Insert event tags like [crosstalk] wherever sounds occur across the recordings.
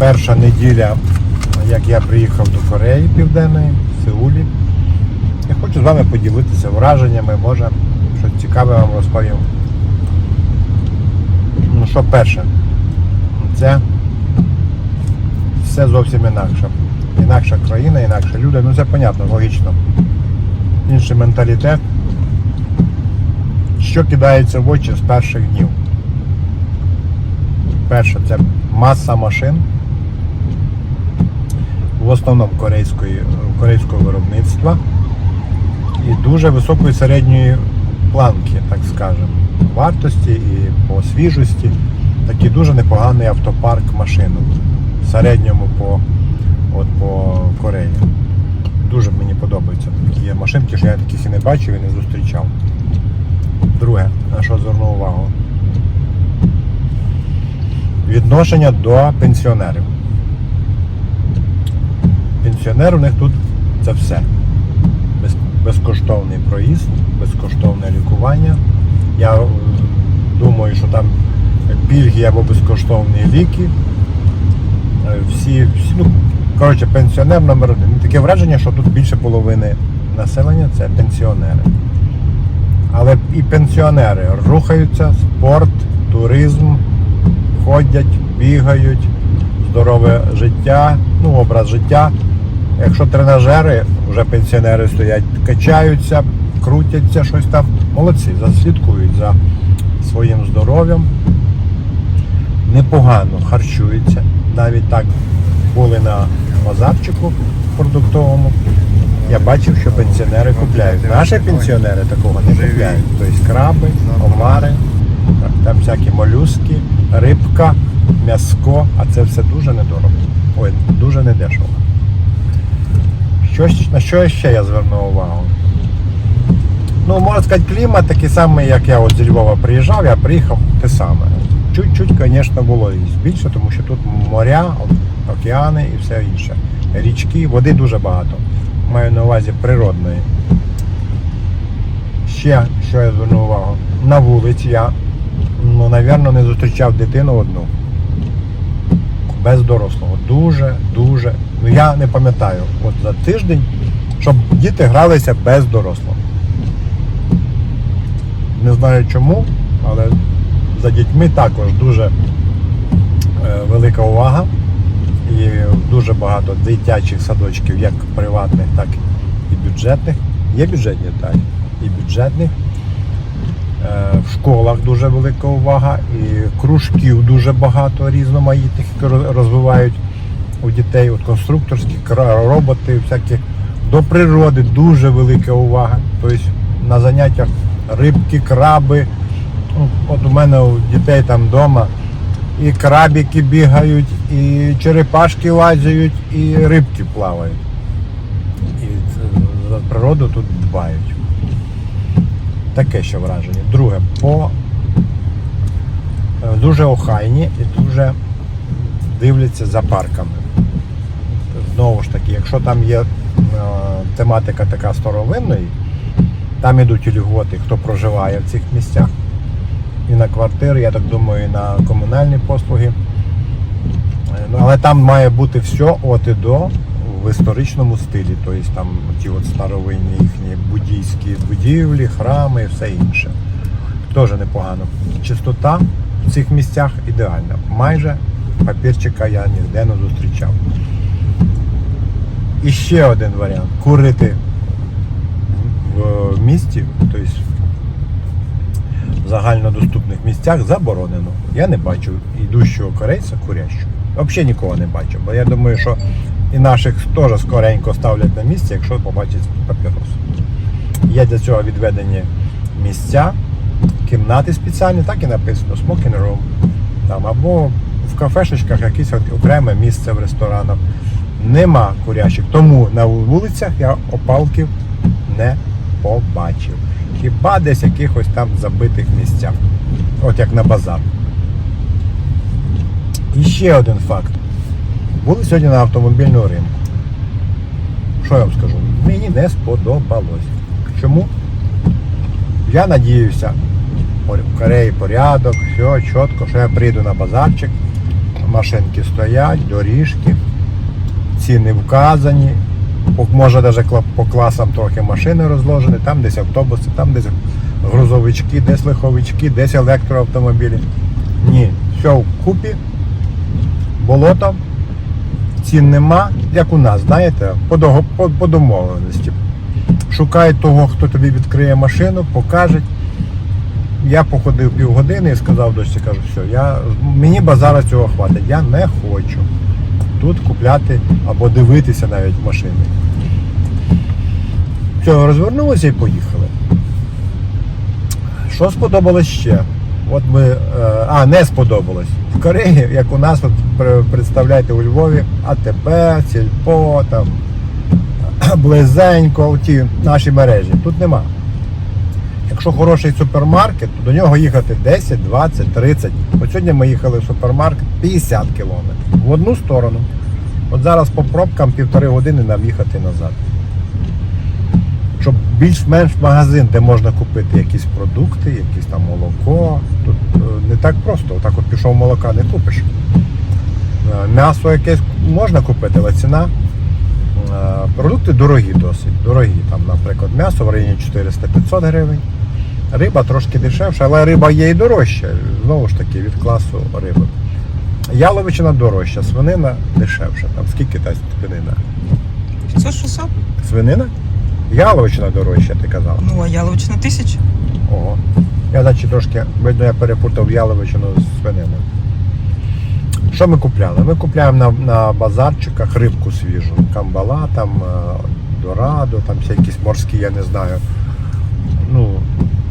перша неділя, як я приїхав до Кореї Південної, в Сеулі. Я хочу з вами поділитися враженнями, може щось цікаве вам розповім. Ну що перше, це все зовсім інакше. Інакша країна, інакше люди, ну це понятно, логічно. Інший менталітет. Що кидається в очі з перших днів? Перше, це маса машин, в основному корейської, корейського виробництва і дуже високої середньої планки, так скажемо, вартості і по свіжості. Такий дуже непоганий автопарк машин в середньому по, от по Кореї. Дуже мені подобаються такі машинки, що я таких і не бачив і не зустрічав. Друге, на що звернув увагу? Відношення до пенсіонерів. Пенсіонер у них тут це все. Без, безкоштовний проїзд, безкоштовне лікування. Я е, думаю, що там пільги або безкоштовні ліки. Е, Всі, всі ну, коротше, пенсіонер номер один. Таке враження, що тут більше половини населення це пенсіонери. Але і пенсіонери рухаються, спорт, туризм, ходять, бігають, здорове життя, ну, образ життя. Якщо тренажери, вже пенсіонери стоять, качаються, крутяться, щось там. Молодці, заслідкують за своїм здоров'ям. Непогано харчуються. Навіть так були на базарчику продуктовому. Я бачив, що пенсіонери купляють. Наші пенсіонери такого не купляють. Тобто краби, омари, там всякі молюски, рибка, м'яско, а це все дуже недорого. Ой, дуже недешево. Що, на що ще я звернув увагу? Ну, можна сказати, клімат такий самий, як я от зі Львова приїжджав, я приїхав те саме. Чуть-чуть, звісно, було і більше, тому що тут моря, океани і все інше. Річки, води дуже багато. Маю на увазі природної. Ще, що я звернув увагу, на вулиці я, ну, напевно, не зустрічав дитину одну. Без дорослого. Дуже, дуже. Ну я не пам'ятаю, от за тиждень, щоб діти гралися без дорослого. Не знаю чому, але за дітьми також дуже е, велика увага. І дуже багато дитячих садочків, як приватних, так і бюджетних. Є бюджетні, так, і бюджетних. Е, В школах дуже велика увага, і кружків дуже багато різноманітних, які розвивають у дітей, от конструкторські роботи, всякі до природи дуже велика увага. Тобто на заняттях рибки, краби. Ну, От у мене у дітей там вдома і крабики бігають, і черепашки лазять, і рибки плавають. І природу тут дбають. Таке ще враження. Друге, по е, дуже охайні і дуже дивляться за парками. Знову ж таки, якщо там є е, тематика така старовинної, там ідуть і льготи, хто проживає в цих місцях. І на квартири, я так думаю, і на комунальні послуги. Е, Ну, але там має бути все от і до в історичному стилі. Тобто там ті от старовинні їхні буддійські будівлі, храми і все інше. Теж непогано. Чистота в цих місцях ідеальна. Майже папірчика я ніде не зустрічав. І ще один варіант. Курити в місті, тобто в загальнодоступних місцях заборонено. Я не бачу йдущого корейця курящого. Взагалі нікого не бачу. Бо я думаю, що і наших теж скоренько ставлять на місце, якщо побачать папірос. Є для цього відведені місця, кімнати спеціальні, так і написано smoking room. Там, або в кафешечках якесь окреме місце в ресторанах. Нема курящих. Тому на вулицях я опалків не побачив. Хіба десь якихось там забитих місцях. От як на базар. І ще один факт. Були сьогодні на автомобільному ринку. Що я вам скажу? Мені не сподобалось. Чому? Я надіюся, в Кореї порядок, все чітко, що я прийду на базарчик, машинки стоять, доріжки, ціни вказані. Може навіть по класам трохи машини розложені, там десь автобуси, там десь грузовички, десь лиховички, десь електроавтомобілі. Ні, все вкупі, болото, цін нема, як у нас, знаєте, по, дого- по, по домовленості. Шукай того, хто тобі відкриє машину, покаже. Я походив півгодини і сказав дочці, кажу, все, я, мені базара цього хватить, я не хочу тут купляти або дивитися навіть машини. Все, розвернулися і поїхали. Що сподобалось ще? От ми. е, А, не сподобалось. В Кореї, як у нас, от представляєте, у Львові, АТБ, Сільпо, там, [clears throat] близенько, ті наші мережі. Тут нема. Якщо хороший супермаркет, то до нього їхати 10, 20, 30. От сьогодні ми їхали в супермаркет 50 кілометрів в одну сторону. От зараз по пробкам півтори години нам їхати назад. Щоб більш-менш магазин, де можна купити якісь продукти, якісь там молоко. Тут е, не так просто, отак от пішов молока не купиш. Е, М'ясо якесь можна купити, але ціна. е, Продукти дорогі досить. Дорогі. Там, наприклад, м'ясо в районі 400-500 гривень. Риба трошки дешевша, але риба є і дорожча. Знову ж таки, від класу риби. Яловичина дорожча, свинина дешевша. Там скільки та свинина? 500-600? Свинина? Яловичина дорожча, ти казав. Ну, а яловичина тисяча. Ого. Я значить трошки, видно, я перепутав яловичину з свининою. Що ми купляли? Ми купляємо на, на базарчиках рибку свіжу. Камбала, там е, дорадо, там якісь морські, я не знаю. Ну,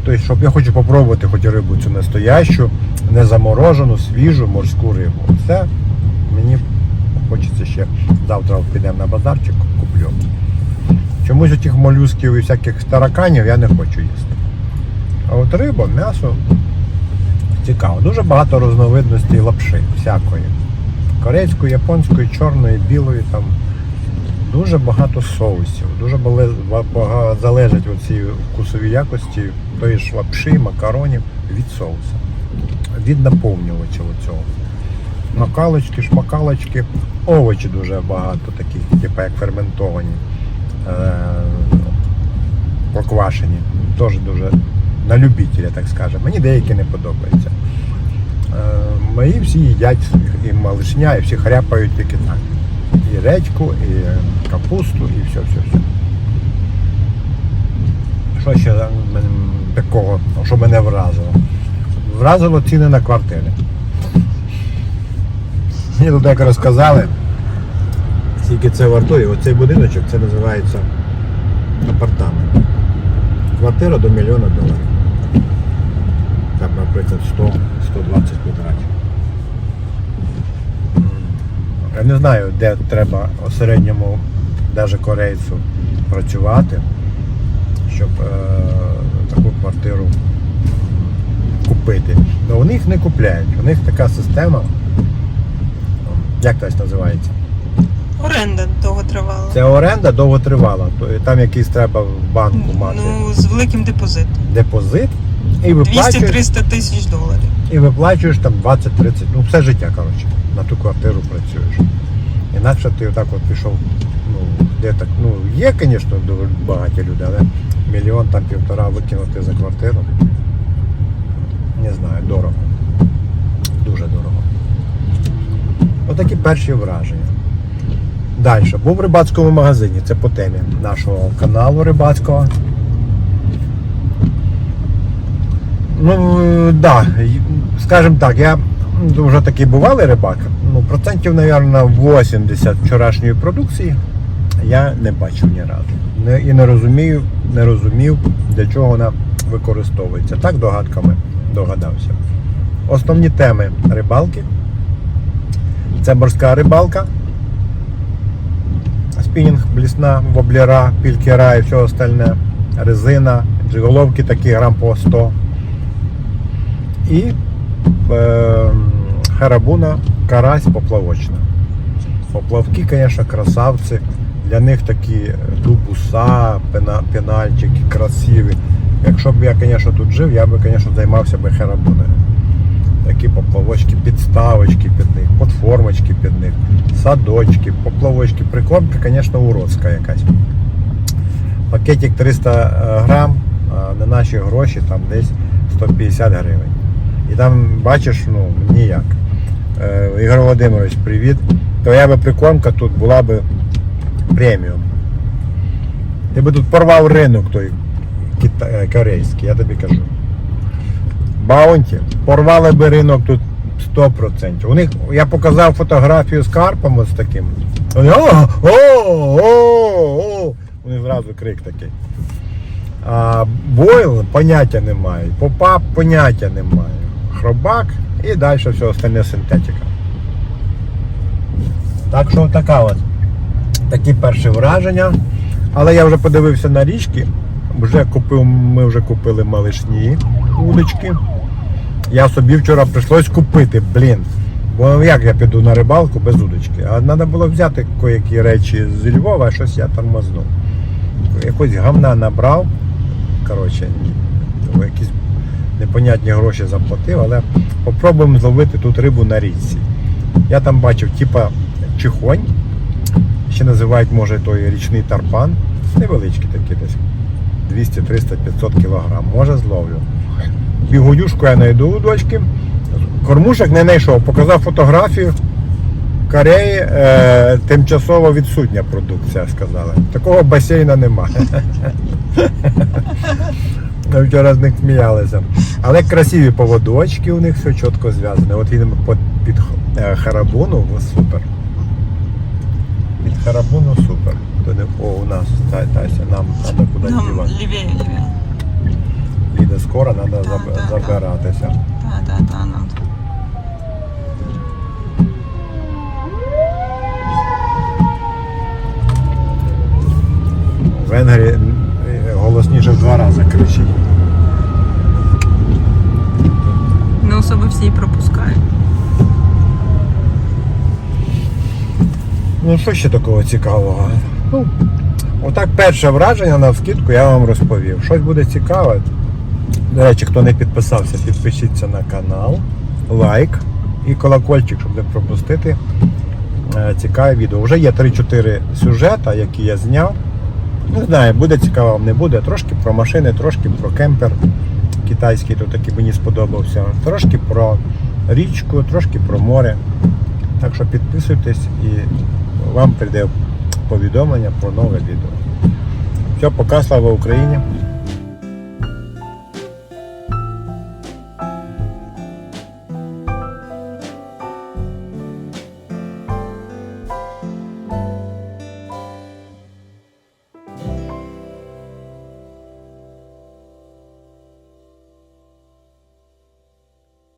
тобто, щоб я хочу попробувати хоч рибу цю настоящу, не заморожену, свіжу морську рибу. Це мені хочеться ще завтра підемо на базарчик, куплю. Чомусь тих молюсків і всяких тараканів я не хочу їсти. А от риба, м'ясо цікаво. Дуже багато різновидностей лапши всякої. Корейської, японської, чорної, білої там. Дуже багато соусів. Дуже від цієї вкусовій якості тої ж лапши, макаронів від соуса. Від наповнювача цього. Макалочки, шмакалочки, овочі дуже багато такі, типу як ферментовані, проквашені. Теж дуже на любителя, так скажемо. Мені деякі не подобаються. Е, мої всі їдять і малишня, і всі хряпають тільки так. І редьку, і капусту, і все, все, все. Що ще такого, що мене вразило? Вразило ціни на квартири. Мені тут як розказали, скільки це вартує. Оцей будиночок це називається апартамент. Квартира до мільйона доларів. Там, наприклад, 100-120 квадратів. Я не знаю, де треба середньому навіть корейцю працювати, щоб е, таку квартиру купити. Ну вони їх не купляють. У них така система. Як це називається? Оренда довго тривала. Це оренда довготривала. То там якийсь треба в банку мати Ну, з великим депозитом. депозит і 200-300 тисяч доларів. і виплачуєш там 20-30, ну все життя, коротше, на ту квартиру працюєш. Інакше ти отак от пішов, ну, де так, ну, є, звісно, доволі багаті люди, але мільйон там півтора викинути за квартиру. Не знаю, дорого. Дуже дорого. Отакі перші враження. Далі. Був в рибацькому магазині, це по темі нашого каналу рибацького. Ну, да, скажімо так, я вже такий бувалий рибак. Ну, процентів, мабуть, 80 вчорашньої продукції я не бачив ні разу. І не розумію, не розумів, для чого вона використовується. Так догадками догадався. Основні теми рибалки. Це морська рибалка, спінінг, блісна, воблера, пількера і все остальне, резина, джиголовки такі грам по 100. І е, харабуна, карась поплавочна. Поплавки, звісно, красавці. Для них такі дубуса, пенальчики, красиві. Якщо б я, звісно, тут жив, я б, звісно, займався би харабуною. Такі поплавочки, підставочки під них, подформочки під них, садочки, поплавочки. Прикормка, звісно, уродська якась. Пакетик 300 грам, на наші гроші там десь 150 гривень. І там бачиш, ну ніяк. Е, Ігор Володимирович, привіт. Твоя би прикормка тут була би преміум. Ти би тут порвав ринок той е, корейський, я тобі кажу. Баунті порвали би ринок тут 100%. У них я показав фотографію з карпом ось таким. Вони о, о, о, о. У них зразу крик такий. А бойл поняття немає. Попап поняття немає. Хробак і далі все остальне синтетика. Так що така от. Такі перші враження. Але я вже подивився на річки. Вже купив, ми вже купили малишні удочки. Я собі вчора прийшлось купити, блін. Бо як я піду на рибалку без удочки? А треба було взяти які речі з Львова, а щось я тормознув. Якось гамна набрав. Коротше, якісь непонятні гроші заплатив, але попробуємо зловити тут рибу на річці. Я там бачив, типа чихонь, ще називають, може, той річний тарпан. Невеличкі такі десь. 200, 300, 500 кг. Може зловлю. Бігудюшку я знайду у дочки. Кормушек не знайшов, показав фотографію. Кореї е, тимчасово відсутня продукція, сказали. Такого басейна немає. Ми вчора з них сміялися. Але красиві поводочки у них все чітко зв'язане. От їдемо під, під е, Харабуну, супер. Під Харабуну супер. Не- О, у нас Та- Тася, нам треба кудись дівати. Лівее. Скоро треба так. забиратися. Так, так, так, нам. В Венгрії е, голосніше в два рази кричить. Не особо всі пропускають. Ну що ще такого цікавого? Ну, отак перше враження на вскидку я вам розповів. Щось буде цікаве. До речі, хто не підписався, підпишіться на канал, лайк і колокольчик, щоб не пропустити е, цікаве відео. Вже є 3-4 сюжета, які я зняв. Не знаю, буде цікаво, не буде. Трошки про машини, трошки про кемпер китайський, то такий мені сподобався. Трошки про річку, трошки про море. Так що підписуйтесь і вам прийде повідомлення про нове відео. Все, пока, слава Україні!